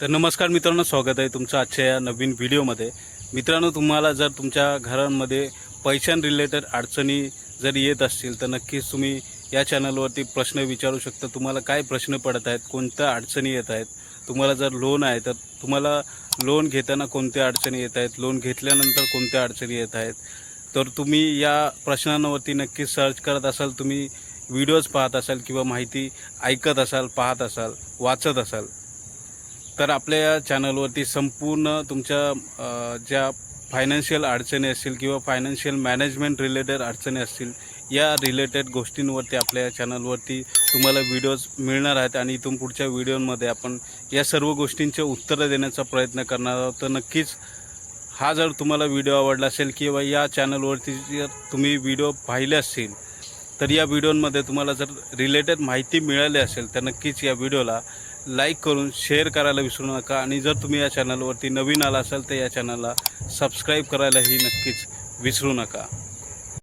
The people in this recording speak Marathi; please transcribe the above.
तर नमस्कार मित्रांनो स्वागत आहे तुमचं आजच्या या नवीन व्हिडिओमध्ये. मित्रांनो तुम्हाला जर तुमच्या घरांमध्ये पैशां रिलेटेड अडचणी जर येत असतील तर नक्कीच तुम्ही या चॅनलवरती प्रश्न विचारू शकता. तुम्हाला काय प्रश्न पडत आहेत कोणत्या अडचणी येत आहेत? तुम्हाला जर लोन आहे तर तुम्हाला लोन घेताना कोणत्या अडचणी येत आहेत? लोन घेतल्यानंतर कोणत्या अडचणी येत आहेत? तर तुम्ही या प्रश्नांवरती नक्कीच सर्च करत असाल तुम्ही व्हिडिओज पाहत असाल किंवा माहिती ऐकत असाल पाहत असाल वाचत असाल तर आपल्या या चॅनलवरती संपूर्ण तुमच्या ज्या फायनान्शियल अडचणी असतील किंवा फायनान्शियल मॅनेजमेंट रिलेटेड अडचणी असतील या रिलेटेड गोष्टींवरती आपल्या या चॅनलवरती तुम्हाला व्हिडिओज मिळणार आहेत आणि इथून पुढच्या व्हिडिओमध्ये आपण या सर्व गोष्टींचे उत्तरं देण्याचा प्रयत्न करणार आहोत. तर नक्कीच हा जर तुम्हाला व्हिडिओ आवडला असेल किंवा या चॅनलवरती जर तुम्ही व्हिडिओ पाहिले असतील तर या व्हिडिओमध्ये तुम्हाला जर रिलेटेड माहिती मिळाली असेल तर नक्कीच या व्हिडिओला लाईक करून शेअर करायला विसरू नका. आणि जर तुम्ही या चॅनलवरती नवीन आला असाल तर या चॅनलला सबस्क्राईब करायलाही नक्कीच विसरू नका.